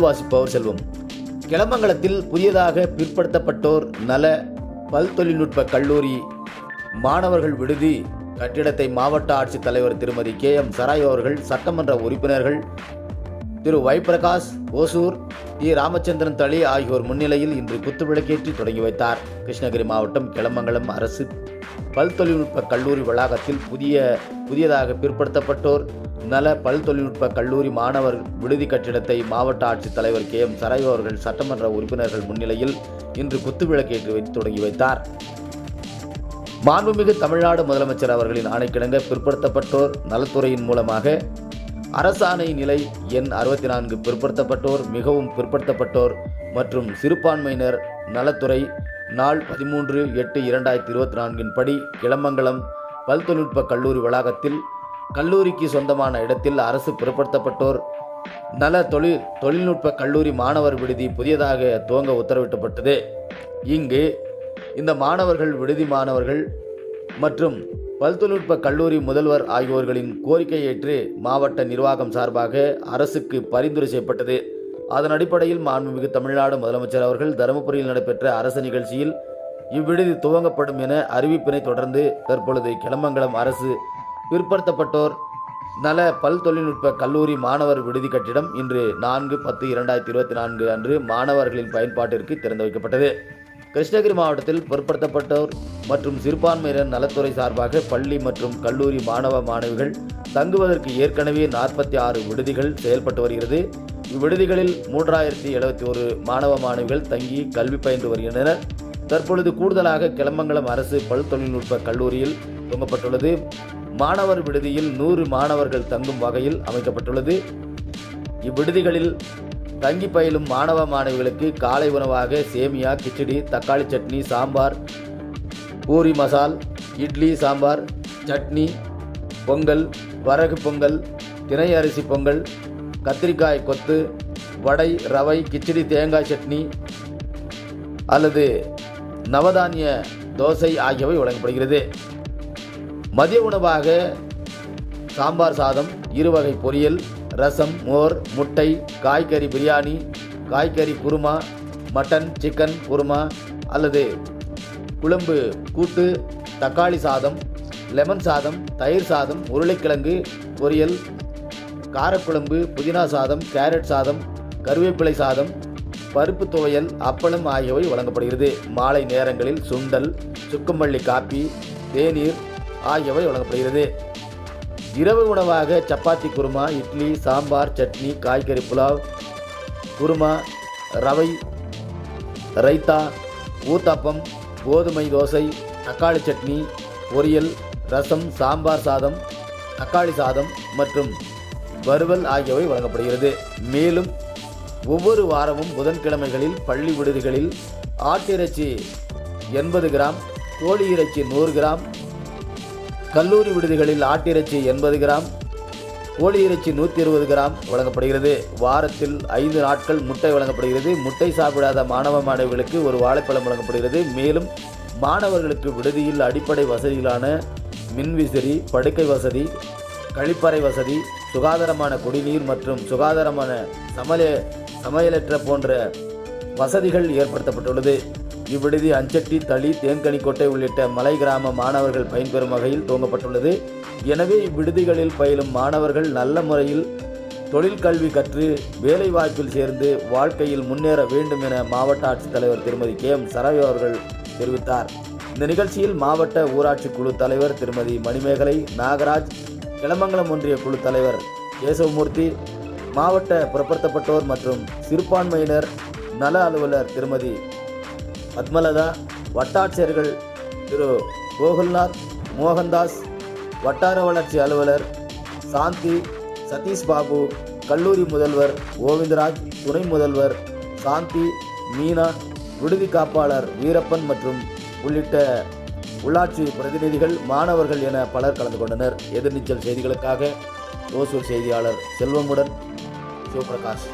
வாசிப்பவர் செல்வம். கிளமங்கலத்தில் புதியதாக பிற்படுத்தப்பட்டோர் நல பல் தொழில்நுட்ப கல்லூரி மாணவர்கள் விடுதி கட்டிடத்தை மாவட்ட ஆட்சித்தலைவர் திருமதி கே எம் சராய் அவர்கள் சட்டமன்ற உறுப்பினர்கள் திரு வைப்பிரகாஷ் ஓசூர் டி. ராமச்சந்திரன் தளி ஆகியோர் முன்னிலையில் இன்று குத்துவிளக்கேற்றி தொடங்கி வைத்தார். கிருஷ்ணகிரி மாவட்டம் கிளமங்கலம் அரசு பல் தொழில்நுட்ப கல்லூரி வளாகத்தில் புதிய புதியதாக பிற்படுத்தப்பட்டோர் நல பல் தொழில்நுட்ப கல்லூரி மாணவர் விடுதி கட்டிடத்தை மாவட்ட ஆட்சித்தலைவர் கே. எம். சரையோ அவர்கள் சட்டமன்ற உறுப்பினர்கள் முன்னிலையில் இன்று குத்துவிளக்கேற்றி வைத்து தொடங்கி வைத்தார். மாண்புமிகு தமிழ்நாடு முதலமைச்சர் அவர்களின் ஆணைக்கிணங்க பிற்படுத்தப்பட்டோர் நலத்துறையின் மூலமாக அரசாணை நிலை எண் அறுபத்தி நான்கு பிற்படுத்தப்பட்டோர் மிகவும் பிற்படுத்தப்பட்டோர் மற்றும் சிறுபான்மையினர் நலத்துறை நாள் பதிமூன்று எட்டு இரண்டாயிரத்தி இருபத்தி நான்கின் படி கிளமங்கலம் பல்தொழில்நுட்ப கல்லூரி வளாகத்தில் கல்லூரிக்கு சொந்தமான இடத்தில் அரசு பிற்படுத்தப்பட்டோர் நல தொழில் தொழில்நுட்ப கல்லூரி மாணவர் விடுதி புதியதாக துவங்க உத்தரவிட்டப்பட்டது. இங்கு இந்த மாணவர்கள் விடுதி மாணவர்கள் மற்றும் பல்தொழில்நுட்ப கல்லூரி முதல்வர் ஆகியோர்களின் கோரிக்கை ஏற்று மாவட்ட நிர்வாகம் சார்பாக அரசுக்கு பரிந்துரை செய்யப்பட்டது. அதன் அடிப்படையில் மாண்புமிகு தமிழ்நாடு முதலமைச்சர் அவர்கள் தருமபுரியில் நடைபெற்ற அரசு நிகழ்ச்சியில் இவ்விடுதி துவங்கப்படும் என அறிவிப்பினை தொடர்ந்து தற்பொழுது கிளமங்கலம் அரசு பிற்படுத்தப்பட்டோர். நல பல் தொழில்நுட்ப கல்லூரி மாணவர் விடுதி கட்டிடம் இன்று நான்கு பத்து இரண்டாயிரத்தி இருபத்தி நான்கு அன்று மாணவர்களின் பயன்பாட்டிற்கு திறந்து வைக்கப்பட்டது. கிருஷ்ணகிரி மாவட்டத்தில் பிற்படுத்தப்பட்டோர் மற்றும் சிறுபான்மையினர் நலத்துறை சார்பாக பள்ளி மற்றும் கல்லூரி மாணவ மாணவிகள் தங்குவதற்கு ஏற்கனவே நாற்பத்தி ஆறு விடுதிகள் செயல்பட்டு வருகிறது. இவ்விடுதிகளில் மூன்றாயிரத்தி எழுபத்தி ஒரு மாணவ மாணவிகள் தங்கி கல்வி பயின்று வருகின்றனர். தற்பொழுது கூடுதலாக கிளமங்கலம் அரசு பல் தொழில்நுட்ப கல்லூரியில் துவங்கப்பட்டுள்ளது. மாணவர் விடுதியில் நூறு மாணவர்கள் தங்கும் வகையில் அமைக்கப்பட்டுள்ளது. இவ்விடுதிகளில் தங்கி பயிலும் மாணவ மாணவிகளுக்கு காலை உணவாக சேமியா கிச்சடி தக்காளி சட்னி சாம்பார் பூரி மசால் இட்லி சாம்பார் சட்னி பொங்கல் வரகு பொங்கல் தினை அரிசி பொங்கல் கத்திரிக்காய் கொத்து வடை ரவை கிச்சடி தேங்காய் சட்னி அல்லது நவதானிய தோசை ஆகியவை வழங்கப்படுகிறது. மதிய உணவாக சாம்பார் சாதம் இருவகை பொரியல் ரசம் மோர் முட்டை காய்கறி பிரியாணி காய்கறி குருமா மட்டன் சிக்கன் குருமா அல்லது குழம்பு கூட்டு தக்காளி சாதம் லெமன் சாதம் தயிர் சாதம் உருளைக்கிழங்கு பொரியல் காரக்குழம்பு புதினா சாதம் கேரட் சாதம் கருவேப்பிலை சாதம் பருப்பு துவையல் அப்பளம் ஆகியவை வழங்கப்படுகிறது. மாலை நேரங்களில் சுண்டல் சுக்குமல்லி காப்பி தேநீர் ஆகியவை வழங்கப்படுகிறது. இரவு உணவாக சப்பாத்தி குருமா இட்லி சாம்பார் சட்னி காய்கறி புலாவ் குருமா ரவை ரைத்தா ஊத்தாப்பம் கோதுமை தோசை தக்காளி சட்னி பொரியல் ரசம் சாம்பார் சாதம் தக்காளி சாதம் மற்றும் வறுவல் ஆகியவை வழங்கப்படுகிறது. மேலும் ஒவ்வொரு வாரமும் புதன்கிழமைகளில் பள்ளி விடுதிகளில் ஆட்டிறைச்சி எண்பது கிராம் கோழி இறைச்சி நூறு கிராம் கல்லூரி விடுதிகளில் ஆட்டிறைச்சி எண்பது கிராம் கோழி இறைச்சி நூற்றி இருபது கிராம் வழங்கப்படுகிறது. வாரத்தில் ஐந்து நாட்கள் முட்டை வழங்கப்படுகிறது. முட்டை சாப்பிடாத மாணவ மாணவிகளுக்கு ஒரு வாழைப்பழம் வழங்கப்படுகிறது. மேலும் மாணவர்களுக்கு விடுதியில் அடிப்படை வசதிகளான மின்விசிறி படுக்கை வசதி கழிப்பறை வசதி சுகாதாரமான குடிநீர் மற்றும் சுகாதாரமான சமய சமையலற்ற போன்ற வசதிகள் ஏற்படுத்தப்பட்டுள்ளது. இவ்விடுதி அஞ்சட்டி தளி தேங்கனிக்கோட்டை உள்ளிட்ட மலை கிராம மாணவர்கள் பயன்பெறும் வகையில் துவங்கப்பட்டுள்ளது. எனவே இவ்விடுதிகளில் பயிலும் மாணவர்கள் நல்ல முறையில் தொழில் கல்வி கற்று வேலை வாய்ப்பில் சேர்ந்து வாழ்க்கையில் முன்னேற வேண்டும் என மாவட்ட ஆட்சித்தலைவர் திருமதி கே. எம். சரவி அவர்கள் தெரிவித்தார். இந்த நிகழ்ச்சியில் மாவட்ட ஊராட்சி குழு தலைவர் திருமதி மணிமேகலை நாகராஜ் கிளமங்கலம் ஒன்றிய குழு தலைவர் கேசவமூர்த்தி மாவட்ட புறப்படுத்தப்பட்டோர் மற்றும் சிறுபான்மையினர் நல அலுவலர் திருமதி பத்மலதா வட்டாட்சியர்கள் திரு கோகுல்நாத் மோகன்தாஸ் வட்டார வளர்ச்சி அலுவலர் சாந்தி சதீஷ் பாபு கல்லூரி முதல்வர் கோவிந்தராஜ் துணை முதல்வர் சாந்தி மீனா விடுதி காப்பாளர் வீரப்பன் மற்றும் உள்ளிட்ட உள்ளாட்சி பிரதிநிதிகள் மாணவர்கள் என பலர் கலந்து கொண்டனர். எதிர்நீச்சல் செய்திகளுக்காக ஓசூர் செய்தியாளர் செல்வமுடன் சிவபிரகாஷ்.